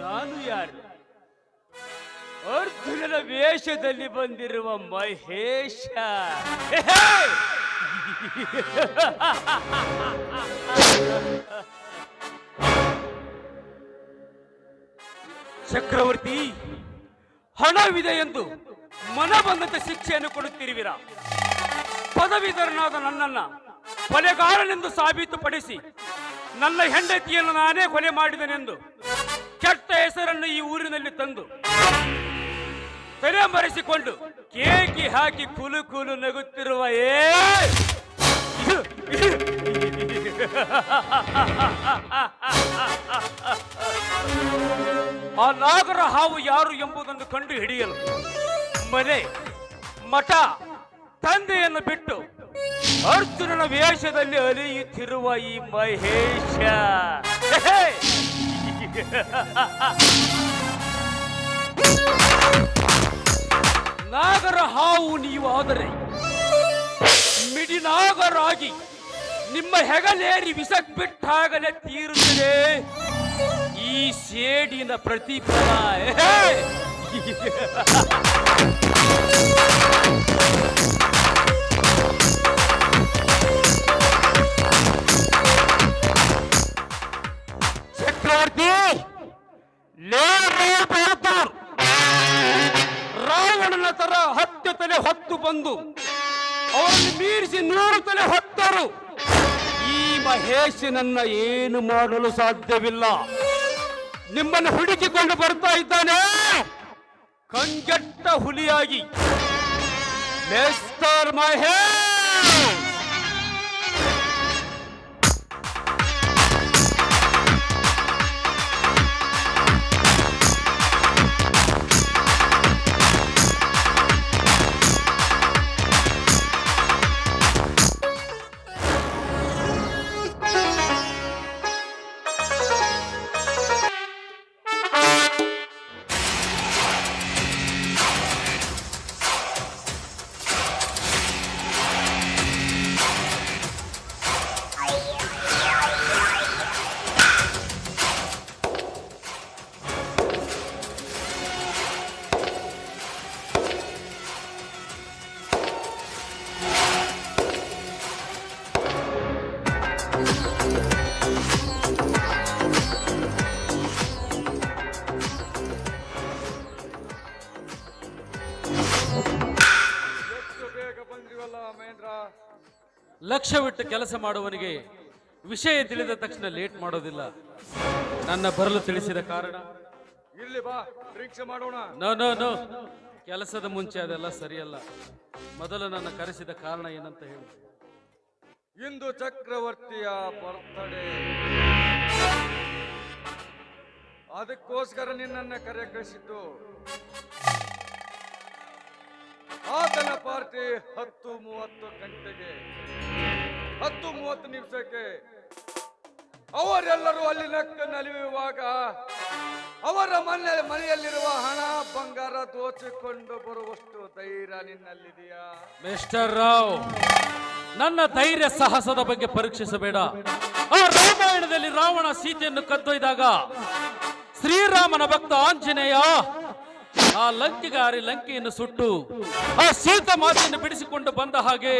ನಾನು ಯಾರು? ಅರ್ಜುನನ ವೇಷದಲ್ಲಿ ಬಂದಿರುವ ಮಹೇಶ. ಚಕ್ರವರ್ತಿ, ಹಣವಿದೆ ಎಂದು ಮನ ಬಂದಂತೆ ಶಿಕ್ಷೆಯನ್ನು ಕೊಡುತ್ತಿರುವಿರ? ಪದವೀಧರನಾದ ನನ್ನನ್ನ ಕೊಲೆಗಾರನೆಂದು ಸಾಬೀತುಪಡಿಸಿ ನನ್ನ ಹೆಂಡತಿಯನ್ನು ನಾನೇ ಕೊಲೆ ಮಾಡಿದನೆಂದು ಕೆಟ್ಟ ಹೆಸರನ್ನು ಈ ಊರಿನಲ್ಲಿ ತಂದು ತಲೆ ಮರೆಸಿಕೊಂಡು ಕೇಕಿ ಹಾಕಿ ಕುಲು ಕುಲು ನಗುತ್ತಿರುವ ಏ! ಆ ನಾಗರ ಹಾವು ಯಾರು ಎಂಬುದನ್ನು ಕಂಡು ಹಿಡಿಯಲು ಮನೆ, ಮಠ, ತಂದೆಯನ್ನು ಬಿಟ್ಟು ಅರ್ಜುನನ ವೇಷದಲ್ಲಿ ಅಲಿಯುತ್ತಿರುವ ಈ ಮಹೇಶ. ನಾಗರ ಹಾವು ನೀವು ಆದರೆ ಮಿಡಿನಾಗರಾಗಿ ನಿಮ್ಮ ಹೆಗಲೇರಿ ವಿಸಕ್ ಬಿಟ್ಟಾಗಲೇ ತೀರುತ್ತದೆ ಈ ಸೇಡಿನ ಪ್ರತಿಫಲ. ಬಹದ್ದೂರ್. ರಾವಣನ ತರ ಹತ್ತು ತಲೆ ಹೊತ್ತು ಬಂದು, ಅವರನ್ನು ಮೀರಿಸಿ ನೂರು ತಲೆ ಹೊತ್ತರು. ಈ ಮಹೇಶನನ್ನ ಏನು ಮಾಡಲು ಸಾಧ್ಯವಿಲ್ಲ. ನಿಮ್ಮನ್ನು ಹುಡುಕಿಕೊಂಡು ಬರ್ತಾ ಇದ್ದಾನೆ. ಕಂಜಟ್ಟ ಹುಲಿಯಾಗಿ. ಮೇಸ್ತಾರ್ ಮಹೇಶ್! ಲಕ್ಷ್ಯವಿಟ್ಟು ಕೆಲಸ ಮಾಡುವವನಿಗೆ ವಿಷಯ ತಿಳಿದ ತಕ್ಷಣ ಲೇಟ್ ಮಾಡೋದಿಲ್ಲ. ನನ್ನ ಬರಲು ತಿಳಿಸಿದ ಕಾರಣ. ಇಲ್ಲಿ ಬಾ ಪರೀಕ್ಷೆ ಮಾಡೋಣ. No no no. ಕೆಲಸದ ಮುಂಚೆ ಅದೆಲ್ಲ ಸರಿಯಲ್ಲ. ಮೊದಲು ನನ್ನ ಕರೆಸಿದ ಕಾರಣ ಏನಂತ ಹೇಳಿ. ಇಂದು ಚಕ್ರವರ್ತಿಯ ಬರ್ತಡೇ ಅದಕ್ಕೋಸ್ಕರ ನಿನ್ನನ್ನ ಕರೆ ಕಳಿಸಿದ್ದು ಆತನ ಪಾರ್ಟಿ ಹತ್ತು ಮೂವತ್ತು ಗಂಟೆಗೆ. ಹತ್ತು ಮೂವತ್ತು ನಿಮಿಷಕ್ಕೆ ಅವರೆಲ್ಲರೂ ಅಲ್ಲಿ ನಕ್ಕ ನಲಿಯುವಾಗ ಅವರ ಮನೆ ಮನೆಯಲ್ಲಿರುವ ಹಣ ಬಂಗಾರ ದೋಚಿಕೊಂಡು ಬರುವಷ್ಟು ಧೈರ್ಯ ನಿನ್ನಲ್ಲಿದೆಯಾ? ಮಿಸ್ಟರ್ ರಾವ್, ನನ್ನ ಧೈರ್ಯ ಸಾಹಸದ ಬಗ್ಗೆ ಪರೀಕ್ಷಿಸಬೇಡ. ಆ ರಾಮಾಯಣದಲ್ಲಿ ರಾವಣ ಸೀತೆಯನ್ನು ಕದ್ದೊಯ್ದಾಗ ಶ್ರೀರಾಮನ ಭಕ್ತ ಆಂಜನೇಯ ಆ ಲಂಕೆಗಾರಿ ಲಂಕೆಯನ್ನು ಸುಟ್ಟು ಆ ಸೀತ ಮಾತೆಯನ್ನು ಬಿಡಿಸಿಕೊಂಡು ಬಂದ ಹಾಗೆ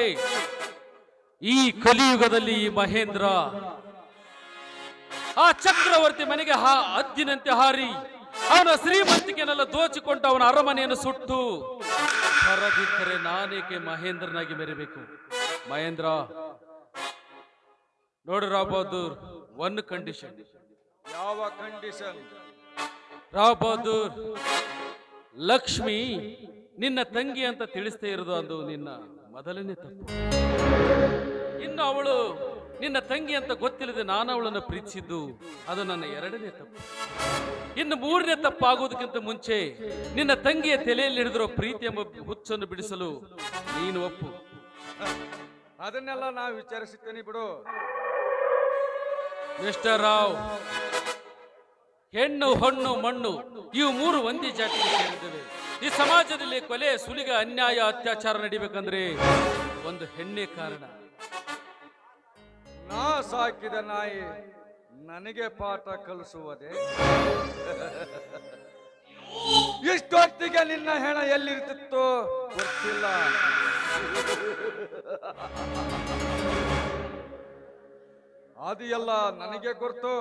ಈ ಕಲಿಯುಗದಲ್ಲಿ ಈ ಮಹೇಂದ್ರ ಆ ಚಕ್ರವರ್ತಿ ಮನೆಗೆ ಹಾ ಅದ್ದಿನಂತೆ ಹಾರಿ. ಅವನ ಶ್ರೀಮಂತಿಕೆನೆಲ್ಲ ದೋಚಿಕೊಂಡು ಅವನ ಅರಮನೆಯನ್ನು ಸುಟ್ಟು. ಹೊರದಿದ್ದರೆ ನಾನೇಕೆ ಮಹೇಂದ್ರನಾಗಿ ಮೆರಿಬೇಕು? ಮಹೇಂದ್ರ ನೋಡು ರಾವ್ ಬಹದ್ದೂರ್ ಒನ್ ಕಂಡೀಷನ್ ಯಾವ ಕಂಡೀಷನ್ ರಾವ್ ಬಹದ್ದೂರ್ ಲಕ್ಷ್ಮಿ ನಿನ್ನ ತಂಗಿ ಅಂತ ತಿಳಿಸ್ತೇ ಇರೋದು ಅದು ನಿನ್ನ ಮೊದಲನೇ ತಪ್ಪು. ಇನ್ನು ಅವಳು ನಿನ್ನ ತಂಗಿ ಅಂತ ಗೊತ್ತಿಲ್ಲದೆ ನಾನು ಅವಳನ್ನು ಪ್ರೀತಿಸಿದ್ದು ಅದು ನನ್ನ ಎರಡನೇ ತಪ್ಪು. ಇನ್ನು ಮೂರನೇ ತಪ್ಪಾಗುವುದಕ್ಕಿಂತ ಮುಂಚೆ ನಿನ್ನ ತಂಗಿಯ ತಲೆಯಲ್ಲಿ ಹಿಡಿದಿರೋ ಪ್ರೀತಿ ಎಂಬ ಹುಚ್ಚನ್ನು ಬಿಡಿಸಲು ನೀನು ಒಪ್ಪು. ಅದನ್ನೆಲ್ಲ ನಾವು ವಿಚಾರಿಸುತ್ತೇನೆ ಬಿಡು. ಮಿಸ್ಟರ್ ರಾವ್ ಹೆಣ್ಣು ಹೊಣ್ಣು ಮಣ್ಣು ಇವು ಮೂರು ಒಂದೇ ಜಾತಿಗೆ ಸೇರಿದ್ದೇವೆ. ಈ ಸಮಾಜದಲ್ಲಿ ಕೊಲೆ ಸುಲಿಗ ಅನ್ಯಾಯ ಅತ್ಯಾಚಾರ ನಡಿಬೇಕಂದ್ರೆ ಒಂದು ಹೆಣ್ಣೆ ಕಾರಣ. ನಾ ಸಾಕಿದ ನಾಯಿ ನನಗೆ ಪಾಠ ಕಲಿಸುವುದೇ? ಇಷ್ಟೊತ್ತಿಗೆ ನಿನ್ನ ಹೆಣ ಎಲ್ಲಿರ್ತಿತ್ತು ಗೊತ್ತಿಲ್ಲ. ಅದು ಎಲ್ಲ ನನಗೆ ಗೊತ್ತು.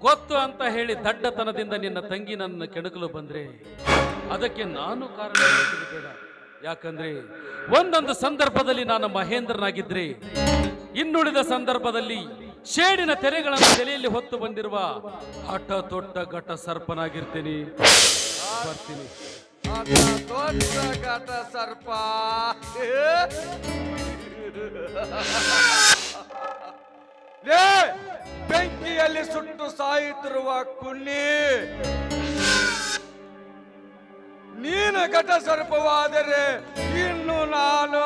ಗೊತ್ತು ಅಂತ ಹೇಳಿ ದಡ್ಡತನದಿಂದ ನಿನ್ನ ತಂಗಿ ನನ್ನ ಕೆಣಕಲು ಬಂದ್ರೆ ಅದಕ್ಕೆ ನಾನು ಕಾರಣ ಬೇಡ. ಯಾಕಂದ್ರೆ ಒಂದೊಂದು ಸಂದರ್ಭದಲ್ಲಿ ನಾನು ಮಹೇಂದ್ರನಾಗಿದ್ರೆ ಇನ್ನುಳಿದ ಸಂದರ್ಭದಲ್ಲಿ ಶೇಡಿನ ತೆರೆಗಳನ್ನು ತಲೆಯಲ್ಲಿ ಹೊತ್ತು ಬಂದಿರುವ ಹಠ ತೊಟ್ಟ ಘಟ ಸರ್ಪನಾಗಿರ್ತೀನಿ. ಬರ್ತೀನಿ. ಸರ್ಪ ಬೆಂಕಿಯಲ್ಲಿ ಸುಟ್ಟು ಸಾಯುತ್ತಿರುವ ಕುನ್ನಿ. ನೀನು ಘಟ ಸರ್ಪವಾದರೆ ಇನ್ನು ನಾನು.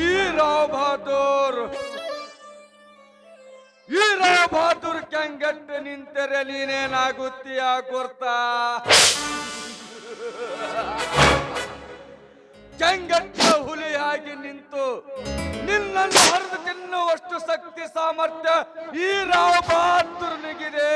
ಈ ರಾವ್ ಈ ರಾವ್ ಬಹದ್ದೂರ್ ಕೆಂಗಟ್ಟು ನಿಂತರೆ ನೀನೇನಾಗುತ್ತೀಯ ಕೊರ್ತಾ ಕೆಂಗಟ್ಟ ಹುಲಿಯಾಗಿ ನಿಂತು ನಿನ್ನನ್ನು ಹರಿದು ತಿನ್ನುವಷ್ಟು ಶಕ್ತಿ ಸಾಮರ್ಥ್ಯ ಈ ರಾವ್ ಬಹದ್ದೂರ್ನಿಗಿದೆ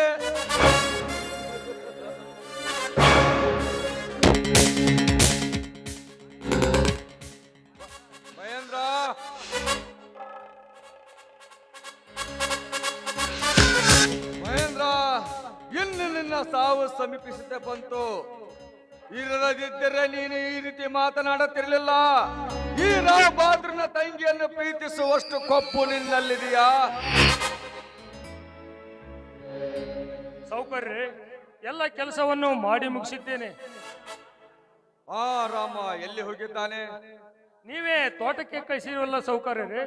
ಬಾದ್ರನ ತಂಗಿಯನ್ನು ಪ್ರೀತಿಸುವಷ್ಟು ಕೊಪ್ಪು ನಿನ್ನಲ್ಲಿದೆಯಾ? ಸೌಕರ್ಯ ಎಲ್ಲ ಕೆಲಸವನ್ನು ಮಾಡಿ ಮುಗಿಸಿದ್ದೇನೆ. ಆ ರಾಮ ಎಲ್ಲಿ ಹೋಗಿದ್ದಾನೆ? ನೀವೇ ತೋಟಕ್ಕೆ ಕಳಿಸಿರುವಲ್ಲ ಸೌಕರ್ಯರೇ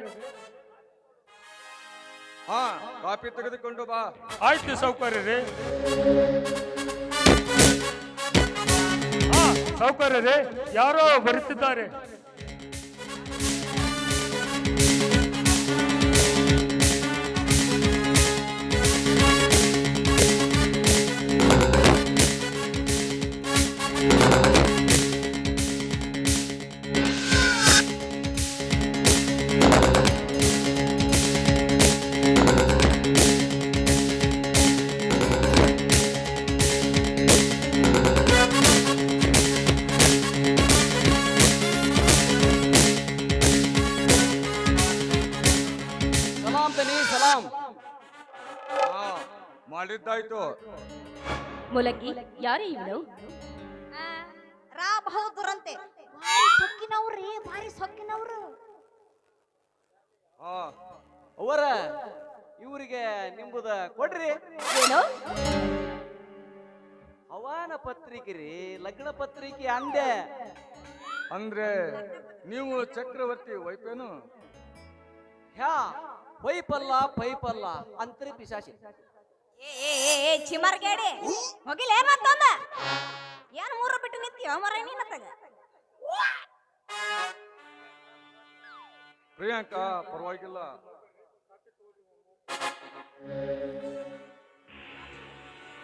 ಹಾ ಕಾಪಿ ತೆಗೆದುಕೊಂಡು ಬಾ. ಆಯ್ತು ಸೌಕರ್ಯರೇ ಹಾ ಸೌಕರ್ಯರೇ ಯಾರೋ ಬರುತ್ತಿದ್ದಾರೆ. ಸಲಾಂ ತನಿ ಸಲಾಂ. ಹಾ ಮಾಡಿದ್ದಾಯ್ತು. ಮುಲಗಿ ಯಾರೇ ಇವನು ರಾ ಬಹದ್ದೂರಂತೆ. ಭಾರಿ ಸೊಕ್ಕಿನವ್ರಿ ಬಾರಿ ಸೊಕ್ಕಿನವ್ರು. ಆ ಅವರ ಇವರಿಗೆ ನಿಂಬುದ ಕೊಡ್ರಿ. ಏನು? ಹವಾನ ಪತ್ರಿಕೆ ರೀ ಲಗ್ನ ಪತ್ರಿಕೆ ಅಂದೆ. ಅಂದ್ರೆ ನೀವು ಚಕ್ರವರ್ತಿ ವೈಪೇನು ಹ್ಯಾ. ಪೈಪಲ್ಲ ಪೈಪಲ್ಲ ಅಂತರಿ ಪಿಶಾಚಿ. ಏ ಏ, ಏ, ಏ ಚಿಮರ್ಗೇಡಿ ಹೋಗಿಲೇ ಮತ್ತೊಂದ? ಏನ್ ಮೂರು ಬಿಟ್ಟು ನಿಂತೀವ ಮರ ನೀನ ತಗ ಪ್ರಿಯಾಂಕಾ ಪರವಾಗಿಲ್ಲ.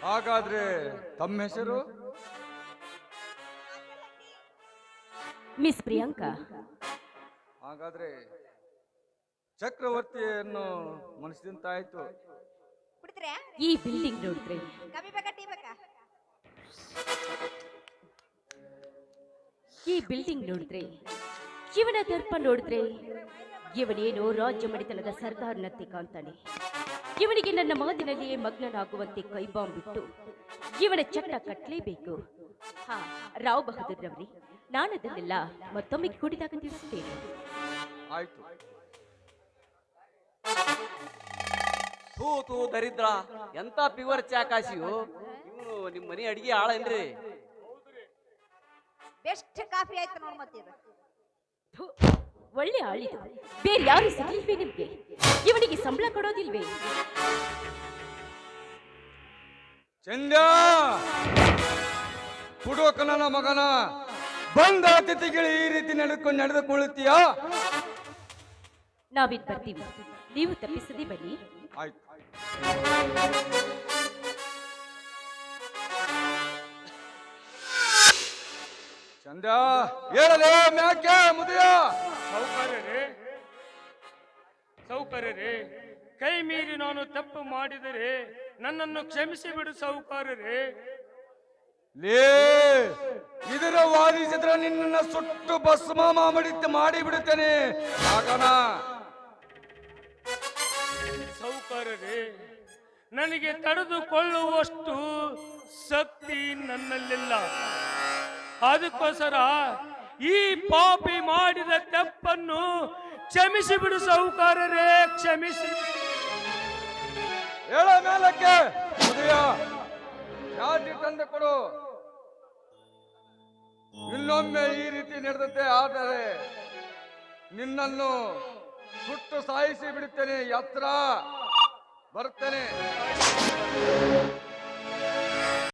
ಹಾಗಾದ್ರೆ ತಮ್ಮ ಹೆಸರು? ಮಿಸ್ ಪ್ರಿಯಾಂಕಾ. ಹಾಗಾದ್ರೆ ಚಕ್ರವರ್ತಿಯನ್ನು ಮನಸ್ಸಿಂತಾಯ್ತು ಈ ಬಿಲ್ಡಿಂಗ್ ನೋಡಿದ್ರೆ. ಕಮ್ಮಿ ಬೇಕಾ ಟೀ ಬೇಕಾ? ಈ ಬಿಲ್ಡಿಂಗ್ ನೋಡಿದ್ರೆ ಇವನ ದರ್ಪ ನೋಡಿದ್ರೆ ಇವನೇನೋ ರಾಜ್ಯ ಮಡಿತನದ ಸರ್ದಾರ್ನಂತೆ ಕಾಣ್ತಾನೆ. ಇವನಿಗೆ ನನ್ನ ಮಾತಿನಲ್ಲಿಯೇ ಮಗ್ನನಾಗುವಂತೆ ಕೈಬಾಂಬ್ ಬಿಟ್ಟು ಇವನ ಚಟ್ಟ ಕಟ್ಟಲೇಬೇಕು ಹಾ ರಾವ್ ಬಹದ್ದೂರ್ ರವರೇ ನಾನದನ್ನೆಲ್ಲ ಮತ್ತೊಮ್ಮೆ ಕುಡಿದಾಗ ತಿಳಿಸುತ್ತೇನೆ ಆಯ್ತು. ತೂ ತೂ ದರಿದ್ರ ಎಂತ ಪಿವರ್ ಚಾಕಾಶಿಯು? ಇವನು ನಿಮ್ಮ ಮನೆ ಅಡಿಗೆ ಆಳೇನ್ರಿ ಬೆಸ್ಟ್ ಕಾಫಿ ಆಯ್ತು ನೋಡ್ ಮತ್ತಿದು ಥು, ಒಳ್ಳೆ ಆಳಿದ ಬೇರೆ ಯಾರು ಸಿಗಲಿಲ್ವೇ ನಿಮ್ಗೆ? ಇವನಿಗೆ ಸಂಬಳ ಕೊಡೋದಿಲ್ವೇ? ಚಂದ ಕುಡುಕ ನನ್ನ ಮಗನ. ಬಂದ ಅತಿಥಿಗಳು ಈ ರೀತಿ ನಡೆದುಕೊಂಡು ನಡೆದುಕೊಳ್ಳುತ್ತೀಯಾ? ನಾವಿದ್ ಬರ್ತೀವಿ. ನೀವು ತಪ್ಪಿಸದೆ ಬನ್ನಿ. ಆಯ್ತು. ಚಂದ ಹೇಳಲೇ ಮ್ಯಾಕೆ ಮುದಿಯ. ಸೌಕರ್ಯರೇ ಸೌಕರ್ಯರೇ ಕೈ ಮೀರಿ ನಾನು ತಪ್ಪು ಮಾಡಿದರೆ ನನ್ನನ್ನು ಕ್ಷಮಿಸಿ ಬಿಡು ಸೌಕಾರರೇ ಲೇ ಇದರ ವಾದಿಸಿದ್ರೆ ನಿನ್ನನ್ನು ಸುಟ್ಟು ಭಸ್ಮ ಮಾಡಿಬಿಡುತ್ತೇನೆ ಮಾಡಿ ಬಿಡುತ್ತೇನೆ. ಆಗೋಣ ಸೌಕರ್ಯರೇ ನನಗೆ ತಡೆದುಕೊಳ್ಳುವಷ್ಟು ಶಕ್ತಿ ನನ್ನಲ್ಲಿಲ್ಲ. ಅದಕ್ಕೋಸ್ಕರ ಈ ಪಾಪಿ ಮಾಡಿದ ತಪ್ಪನ್ನು ಕ್ಷಮಿಸಿ ಬಿಡು ಸೌಕಾರರೇ, ಕ್ಷಮಿಸಿ ಹೇಳ ಮೇಲಕ್ಕೆ ತಂದು ಕೊಡು. ಇನ್ನೊಮ್ಮೆ ಈ ರೀತಿ ನಡೆದಂತೆ ಆದರೆ ನಿನ್ನನ್ನು ಸುಟ್ಟು ಸಾಯಿಸಿ ಬಿಡುತ್ತೇನೆ. ಎತ್ತರ ಬರ್ತೇನೆ.